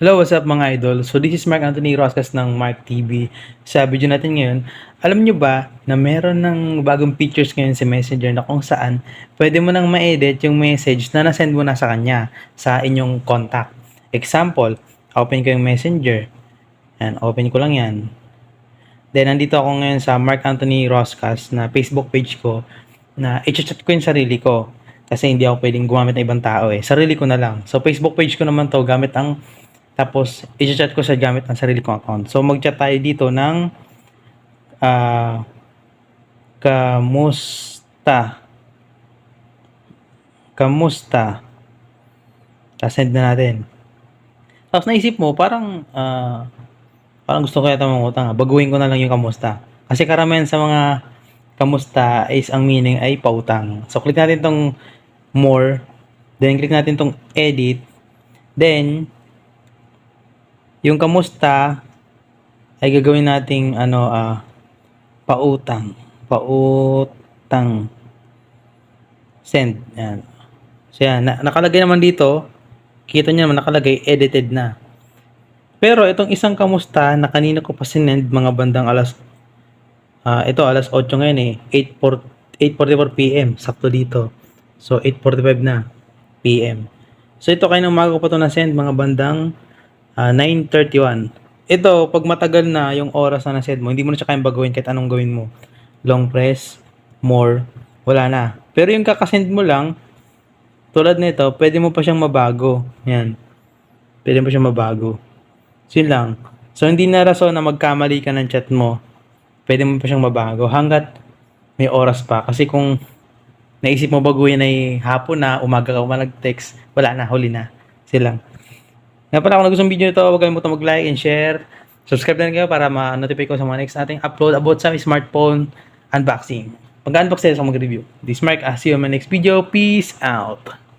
Hello, what's up mga idol? So this is Mark Anthony Roscas ng Mark TV. Sa video natin ngayon, alam nyo ba na meron ng bagong features ngayon sa Messenger na kung saan pwede mo nang ma-edit yung message na nasend mo na sa kanya sa inyong contact. Example, open ko yung Messenger. Yan, open ko lang yan. Then, nandito ako ngayon sa Mark Anthony Roscas na Facebook page ko na i-chat ko yung sarili ko. Kasi hindi ako pwedeng gumamit ng ibang tao eh. Sarili ko na lang. So, Facebook page ko naman to gamit ang tapos, i-chat ko sa gamit ang sarili kong account. So, mag-chat tayo dito ng ah kamusta. Kamusta. Tapos, send na natin. Tapos, naisip mo, parang ah parang gusto ko yata mangutang. Baguhin ko na lang yung kamusta. Kasi karamihan sa mga kamusta is ang meaning ay pautang. So, click natin tong more. Then, click natin tong edit. Then, yung kamusta ay gagawin nating ano ah pautang. Pautang. Send. Yan. So yan, na- nakalagay naman dito, kita niyo naman nakalagay edited na. Pero itong isang kamusta na kanina ko pa sinend mga bandang alas ah ito alas 8 ngayon eh 8:4 8:44 PM sakto dito. So 8:45 na PM. So ito kayo ng umaga ko pa to na send mga bandang ah, 9.31. Ito, pag matagal na yung oras na naset mo, hindi mo na siya kayang baguhin kahit anong gawin mo. Long press, more, wala na. Pero yung kakasend mo lang, tulad nito, pwede mo pa siyang mabago. Yan. Pwede mo siyang mabago. So, yun lang. So, hindi na rason na magkamali ka ng chat mo. Pwede mo pa siyang mabago hanggat may oras pa. Kasi kung naisip mo baguhin ay hapon na, umaga ka umaga nag-text, wala na, huli na. Silang. Nga pala, kung nagustuhan video nito, huwag kalimutan mag-like and share. Subscribe na rin kayo para ma-notify ko sa mga next nating upload about sa smartphone unboxing. Pag-unbox tayo sa mag-review. This is Mark. I'll see you on my next video. Peace out.